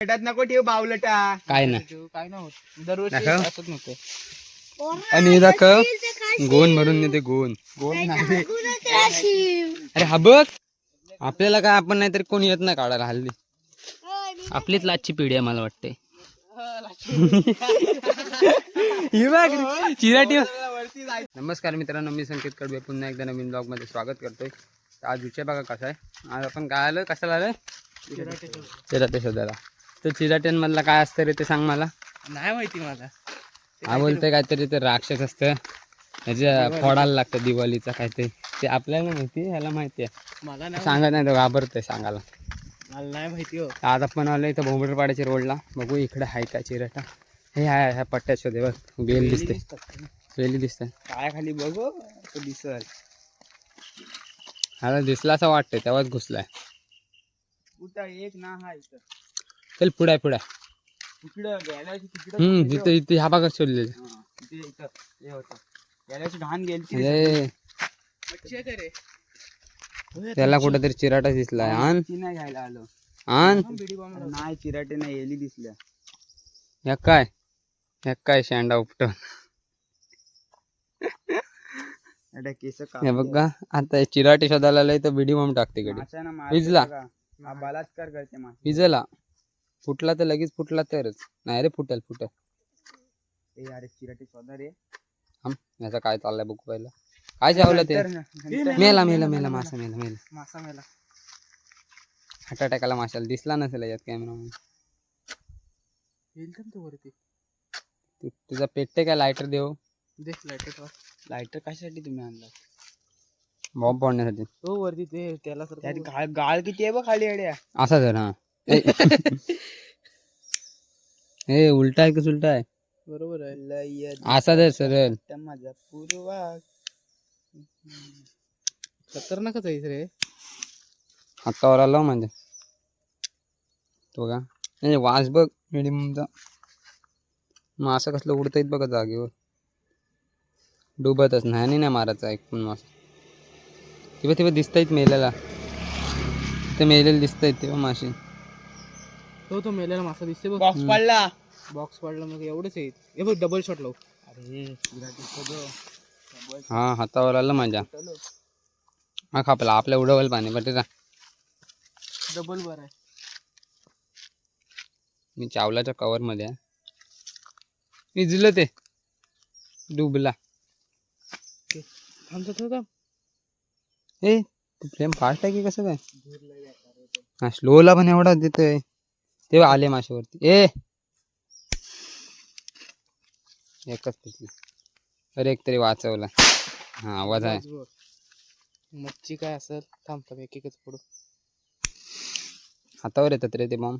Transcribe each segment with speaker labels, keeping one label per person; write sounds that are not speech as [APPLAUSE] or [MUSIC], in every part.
Speaker 1: पेटात नको ठेव बावलटा.
Speaker 2: काय ना.
Speaker 1: काय ना होत. दरवर्षी
Speaker 2: दाखव.
Speaker 1: असंच नव्हतं
Speaker 2: आणि हे दाखव. गोन भरून येते गोन.
Speaker 1: गोल नाही.
Speaker 2: अरे हा बघ. आपल्याला काय आपण नाहीतरी कोणी येत नाही काढायला हल्ली. आपलीच लाचची पिढी आहे मला वाटते [LAUGHS] ही बघ चिराटी. नमस्कार मित्रांनो मी संकेत कडवे पुन्हा एकदा नवीन ब्लॉगमध्ये स्वागत करतोय. आज विषय बघा कसा आहे. आज आपण काय आलोय कशाला आलोय? चिराटे शोधायला. तर चिराट्यांमधला काय असतं रे ते सांग मला.
Speaker 1: नाही माहिती मला.
Speaker 2: हा बोलतोय काहीतरी ते राक्षस असतं. ह्याच्या फोडायला लागतं दिवाळीचं काहीतरी. ते आपल्याला माहिती ह्याला माहिती आहे.
Speaker 1: मला नाही
Speaker 2: सांगत नाही तो घाबरतोय सांगायला.
Speaker 1: मला नाही माहिती हो.
Speaker 2: आज आपण आलो इथं भोंबरपाड्याच्या रोडला. बघू इकडे आहे का चिराटा? हे आहे ह्या पट्ट्यात शोधे बघ. बेल दिसते. बेली दिसते.
Speaker 1: काय खाली बघू तो दिसल.
Speaker 2: ह्याला दिसला असं वाटतंय तेव्हाच घुसलाय.
Speaker 1: कुठं एक ना हा इथं.
Speaker 2: चल पुढे पुढे हम्म इथं इथे ह्या भागात
Speaker 1: घाण गेली
Speaker 2: अरे त्याला कुठेतरी चिराटा दिसलाय आण.
Speaker 1: ती नाही घ्यायला आलो.
Speaker 2: आण.
Speaker 1: नाही चिराटे नाही एली दिसल्या.
Speaker 2: ह्या काय? ह्या काय शेंडा उपट
Speaker 1: एवढ्या केस
Speaker 2: हे बघा आता हे चिराटे शोधायला तर बिडी बॉम्ब टाकते कडे विजला.
Speaker 1: बलात्कार करते
Speaker 2: विजला फुटला तर लगेच फुटला तरच. नाही रे फुटेल फुटेल.
Speaker 1: ए अरे चिराटे
Speaker 2: थांब याचा काय चाललंय बघू पहिला. काय चावलं ते? मेला मेला मेला. मासा मेला मेला.
Speaker 1: मासा मेला.
Speaker 2: हार्ट अटॅकाला माशाला दिसला नसेल यात कॅमेरा
Speaker 1: येईल का तो वरती.
Speaker 2: तुझा पेटते काय लायटर देऊ
Speaker 1: दे लायटर लायटर कशासाठी तुम्ही आणला
Speaker 2: बॉम्ब फोडण्यासाठी.
Speaker 1: तो वरती ते त्याला गाळ गाळ किती आहे बघ खाली अड्या
Speaker 2: असा जर हा. [LAUGHS] ए. उलटा आहे का सुलटा आहे?
Speaker 1: बरोबर आहे. लय
Speaker 2: असा जर सरळ.
Speaker 1: माझा पूर्वा खतरनाकच आहे रे.
Speaker 2: हातावर आला म्हणजे. तो का? नाही वास बघ मिडियमचा. मासा कसलं उडतायत बघा जागेवर. डुबतच नाही आणि नाही मारायचा पण मासा तेव्हा तेव्हा दिसतायत मेलेला. ते मेलेले दिसतायत तेव्हा मासे
Speaker 1: तो तो मेलेला मासा दिसते बघ. बॉक्स पडला. बॉक्स पडला मग एवढंच आहे हे बघ डबल शॉट लावू. अरे
Speaker 2: हा हातावर आलं माझ्या. हा खापला आपल्या उडवल पाणी बरं का
Speaker 1: डबल बर आहे.
Speaker 2: मी चावलाच्या कवर मध्ये आहे. विजलं ते. डुबला.
Speaker 1: थांब थांब थांब
Speaker 2: ए फ्लेम फास्ट आहे की कसं काय? हा स्लोला पण एवढा देतोय. तेव्हा आले माशावरती ए! एकच पिकली अरे एक तरी वाचवला. हा आवाज आहे.
Speaker 1: मच्छी काय असेल? थांब थांब एक एकच पडू.
Speaker 2: हातावर येतात रे ते
Speaker 1: घे,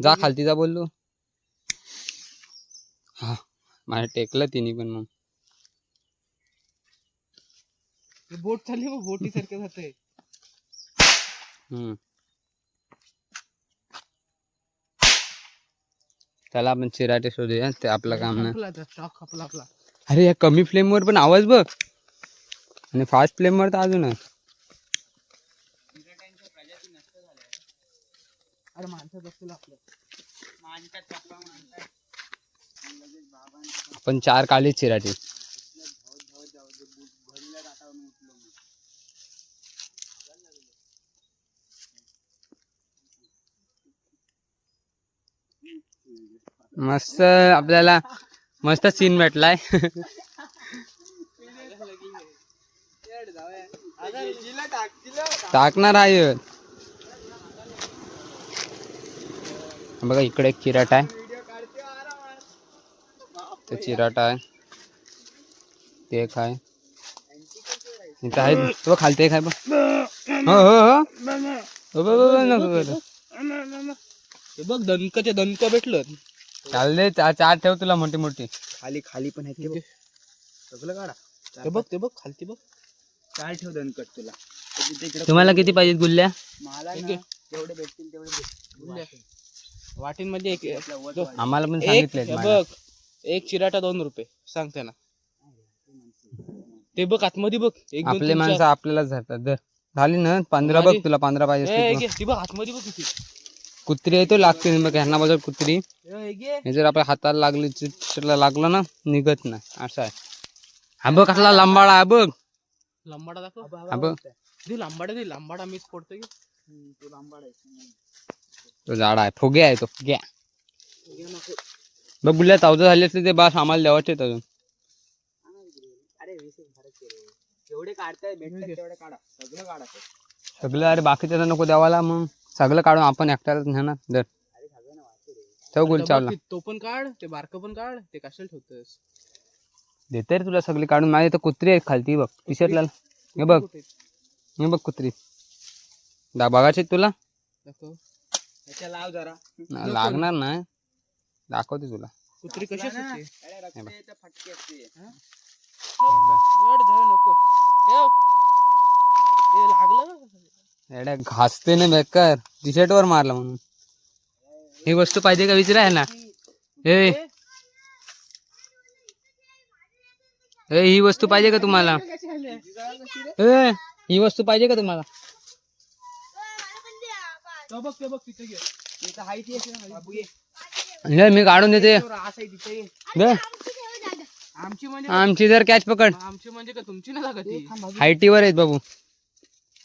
Speaker 2: जा खालती जा बोललो. हा माझ्या टेकलं तिन्ही पण मग.
Speaker 1: बोट चालली बोटी सारखं जाते
Speaker 2: हम्म. त्याला आपण चिराटे शोधूया ते आपलं काम नाही. अरे या कमी फ्लेमवर पण आवाज बघ. आणि फास्ट फ्लेमवर तर अजून
Speaker 1: अरे माणसं बसतील आपलं.
Speaker 2: आपण चार काळी चिराटे. मस्त आपल्याला मस्त सीन भेटलाय. टाकणार आहे. बघा इकडे एक चिराट आहे. तो चिराट आहे. ते एक आहे. इथं आहे. तो खालते एक आहे बघ. हो हो हो. हो बघ, बघ, बघ, नको
Speaker 1: हे बघ दणक भेटलं.
Speaker 2: चाल दे चा- चार ठेव तुला मोठी मोठी.
Speaker 1: खाली खाली पण आहे ते बघ. सगळं काढा. ते बघ ते बघ खालती बघ. चार ठेव दणकट तुला.
Speaker 2: तुम्हाला किती पाहिजेत गुल्ल्या?
Speaker 1: मला ना जेवढे भेटतील तेवढे वाटींमध्ये एक दो-
Speaker 2: आम्हाला पण
Speaker 1: एक
Speaker 2: सांगितलंय
Speaker 1: हे बघ एक चिराटा दोन रुपये. सांगते ना ते बघ आतमध्ये बघ. एक दोन
Speaker 2: आपले
Speaker 1: तीन, चार.
Speaker 2: माणसं आपल्यालाच धरतात. धर. झाली ना पंधरा बघ
Speaker 1: माझी-
Speaker 2: तुला पंधरा पाहिजे असतील
Speaker 1: ती बघ आतमध्ये बघ किती.
Speaker 2: कुत्री आहे तो लागते मग ह्यांना बघा कुत्री. हे जर आपल्या हाताला लागली चिटला लागलं ना निघत नाही. असं आहे. हा बघ कसला बघ.
Speaker 3: लंबाडा दाखव.
Speaker 2: हा बघ
Speaker 3: दे लांबाडा दे लांबाडा मीच पडतोय की.
Speaker 2: तो झाड आहे. फुगे आहे तो फुग्या. बघ बुल्या तावजं झाली असते ते बास आम्हाला द्यावाचे अजून.
Speaker 1: जेवढे काढताय भेटतात तेवढे काढा. सगळं काढा.
Speaker 2: सगळं अरे बाकीचं नको द्यावाला मग. सगळं काढून आपण एकट्यालाच नेणार दर ठेव गुल चावला
Speaker 3: तो पण काढ ते बारकं पण काढ ते कशाला ठेवतोस
Speaker 2: देते रे तुला सगळी काढून. माझी तर कुत्री आहे खालती बघ. टी शर्टला हे बघ? हे बघ कुत्री. दा बघायची तुला?
Speaker 1: लाव जरा.
Speaker 2: ना, लागणार नाही. दाखवते तुला.
Speaker 3: कुत्री कशी
Speaker 1: ना.
Speaker 2: हे
Speaker 3: नको. ते लागलं? का?
Speaker 2: येड्या घासते ना बेकार. टी शर्ट वर मारला म्हणून. ही वस्तू पाहिजे का विचारा ना ए. ए. ही वस्तू पाहिजे का तुम्हाला? ए ही वस्तू पाहिजे का तुम्हाला?
Speaker 3: तो बघ ते बघ तिथे घे.
Speaker 1: इथं हाय ती अशी ना, बाबू ये.
Speaker 2: नाही मी काढून देते.
Speaker 3: तो रास आहे तिथे ये.
Speaker 2: दे.
Speaker 3: आमची म्हणजे
Speaker 2: आमची जर कॅच पकड.
Speaker 3: आमची म्हणजे का तुमची ना जागा ती?
Speaker 2: हायटीवर आहेत बाबू.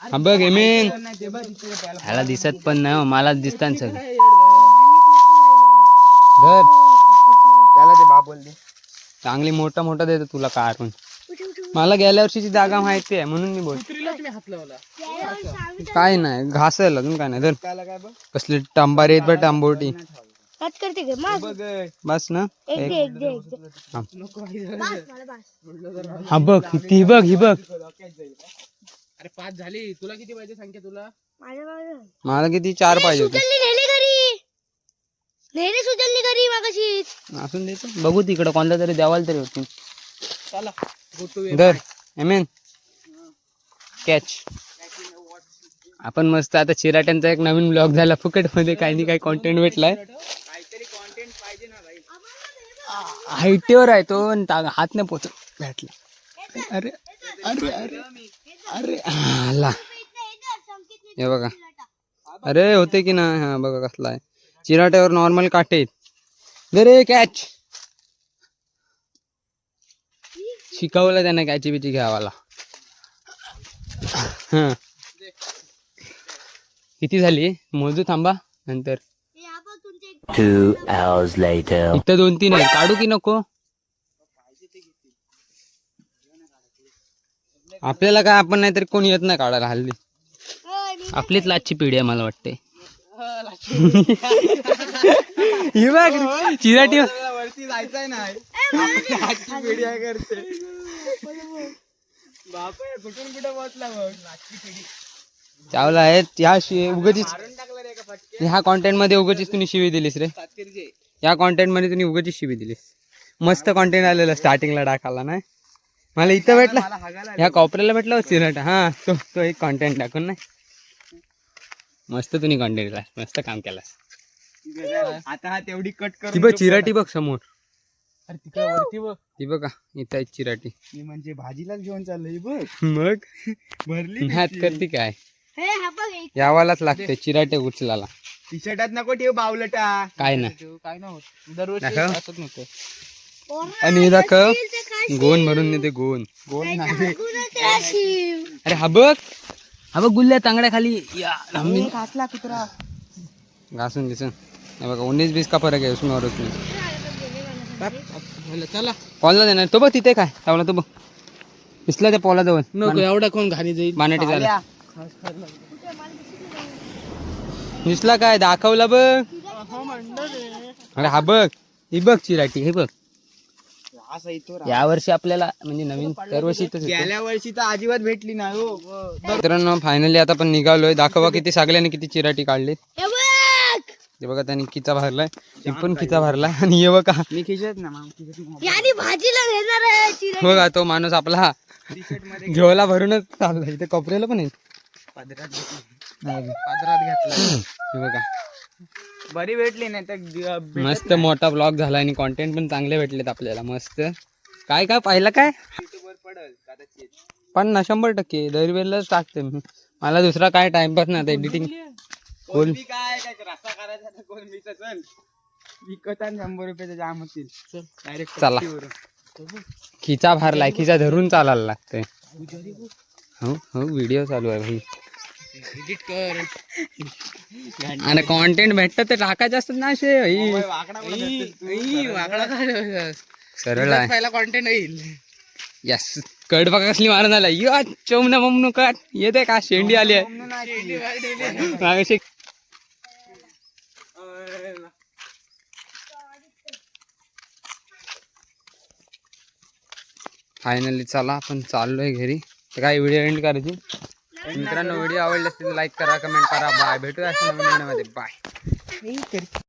Speaker 2: हा बघ
Speaker 1: ते त्याला
Speaker 2: ह्याला दिसत पण नाही हो, मला दिसतात सगळं? धर.
Speaker 1: त्याला ते बाबोल दे.
Speaker 2: चांगली मोठा मोठा देतो तुला काढून. मला गेल्या वर्षीची जागा माहिती आहे म्हणून मी बोल काय नाही घास आहे अजून काय नाही
Speaker 1: बघ?
Speaker 2: कसली टांबारी आहेत बघ टांबोटी.
Speaker 4: कट करते ग माझ
Speaker 1: बघ
Speaker 2: बस ना.
Speaker 4: एक दे एक दे एक दे.
Speaker 3: नको आई.
Speaker 4: बस मला बस.
Speaker 2: हा बघ ही बघ ही बघ.
Speaker 3: अरे पाच झाली. तुला किती पाहिजे सांगते तुला?
Speaker 4: माझ्या
Speaker 2: मला किती चार पाहिजे होते.
Speaker 4: सुजलनी नेली घरी. नेली सुजलनी घरी मागाशी.
Speaker 2: असून देतो. बघू तिकडं कोणत्या तरी द्यावाल तरी होती.
Speaker 3: चला.
Speaker 2: धर. एमेन कॅच आपण मस्त आता चिराट्यांचा एक नवीन ब्लॉग झाला. फुकटमध्ये काही नाही काही कॉन्टेंट भेटलाय.
Speaker 1: काहीतरी कॉन्टेंट पाहिजे ना भाई.
Speaker 2: हायटीवर आहे तो आणि ता- हात नाही पोचत. भेटला. अरे अरे अरे. अरे आला हे बघा. अरे होते की ना हा बघा कसला आहे. चिराट्यावर नॉर्मल काटे रे कॅच शिकवलं त्याने कॅची बिची घ्यावाला. हा. किती झाली? मोजू थांबा नंतर.
Speaker 5: Hours later.
Speaker 2: इथं दोन तीन आहे काढू की नको? आपल्याला काय आपण नाहीतरी कोणी येत नाही काढायला हल्ली. आपलीच लाचची पिढी आहे मला वाटते ही बघ चिराटी
Speaker 1: वरती जायचंय नाही पिढी आहे करते कुठून कुठं पोहोचला लाचची पिढी
Speaker 2: चावला आहे ह्या शि- उगाचीच
Speaker 1: टाकलं
Speaker 2: ह्या कॉन्टेंटमध्ये उगाचीच तुम्ही शिवी दिलीस रे. या कॉन्टेंटमध्ये तुम्ही उगाचीच शिवी दिलीस. मस्त कॉन्टेंट आलेलं स्टार्टिंगला टाकायला नाही? मला इथं भेटला. ह्या कॉपऱ्याला भेटला चिराट हा तो तो एक कॉन्टेंट टाकून नाही मस्त तुम्ही कॉन्टेंट केला मस्त काम केलास.
Speaker 1: आता हा तेवढी कट
Speaker 2: ती
Speaker 1: करून
Speaker 2: बघ चिराटी बघ समोर.
Speaker 3: अरे तिकडे वरती बघ.
Speaker 2: ती बघा इथं आहे चिराटी.
Speaker 1: मी म्हणजे भाजीलाच घेऊन चाललोय बघ.
Speaker 2: मग?
Speaker 1: भरली
Speaker 2: ह्यात करते काय?
Speaker 4: हे हा
Speaker 2: यावालाच लागते चिराटे उचलाला
Speaker 1: टी शर्टात नको ठेव बावलटा.
Speaker 2: काय नाही
Speaker 3: ठेव, काय नाही होत. दरवर्षी. असंच नव्हतं
Speaker 2: आणि दाखव. गोन भरून देते गोन.
Speaker 4: खाशील.
Speaker 2: अरे हा बघ. हा बघ गुल्ल्या तांगड्या खाली.
Speaker 1: घातला कुत्रा.
Speaker 2: घासून दिसून. बघा उन्नीस बीस का फरक आहे उसमें और उसमें.
Speaker 3: चला.
Speaker 2: पॉलला देणार. तो बघ तिथे काय? चावला तो बघ. दिसला त्या पॉला जवळ.
Speaker 3: नको एवढा कोण घाणी जाईल?
Speaker 2: मानेटी झाला दिसला काय? दाखवला बघ. अरे हा बघ. ही बघ चिराटी हे बघ.
Speaker 1: असा येतो रा.
Speaker 2: या वर्षी आपल्याला म्हणजे नवीन दरवर्षी इथंच येतो.
Speaker 1: गेल्या वर्षी तर अजिबात भेटली नाही हो.
Speaker 2: मित्रांनो फायनली आता पण निघालोय. दाखवा [LAUGHS] किती सगळ्यांनी किती चिराटी काढली
Speaker 4: हे बघ!
Speaker 2: हे त्यांनी किचा भरलाय. मी पण किचा भरलाय आणि हे बघा.
Speaker 1: मी खिशत ना मग खिशत नाही.
Speaker 4: यानी भाजीला घेणार आहे चिरा
Speaker 2: बघा तो माणूस आपला झोला भरूनच चाललाय. इथे कपड्याला पण आहे.
Speaker 1: पदरात घेतली.
Speaker 3: पादरात घातला.
Speaker 2: हे बघा.
Speaker 1: बरी भेटली नाही तर
Speaker 2: मस्त मोठा ब्लॉग झाला आणि कॉन्टेंट पण चांगले भेटलेत आपल्याला मस्त. काय काय पाहिलं काय? पण ना शंभर टक्के. दरवेळेलाच टाकते मी. मला दुसरा काय टाइमपास नाही एडिटिंग
Speaker 1: कोलंबी काय करायचा चल. विकत आण शंभर रुपयाचं जाम होतील. डायरेक्ट
Speaker 2: चला. खिचा भरलाय खिचा धरून चालायला लागतंय. हो हो व्हिडिओ चालू आहे भाई.
Speaker 3: एडिट कर.
Speaker 2: आणि कॉन्टेंट भेटत तर टाकायचं असतात ना असे
Speaker 1: वाकडा तू?
Speaker 3: काय
Speaker 2: सरळ आहे.
Speaker 3: पहिला कॉन्टेंट येईल
Speaker 2: यस कड बघा कसली मारून आला यो चौमना ममनू कट येते का शेंडी आली आहे. मागाशी फायनली चला आपण चाललोय घरी. तर काय व्हिडिओ एंड करायची? मित्रांनो व्हिडिओ आवडले असतील लाईक करा कमेंट करा. बाय भेटूया अशा नवीन व्हिडिओमध्ये बाय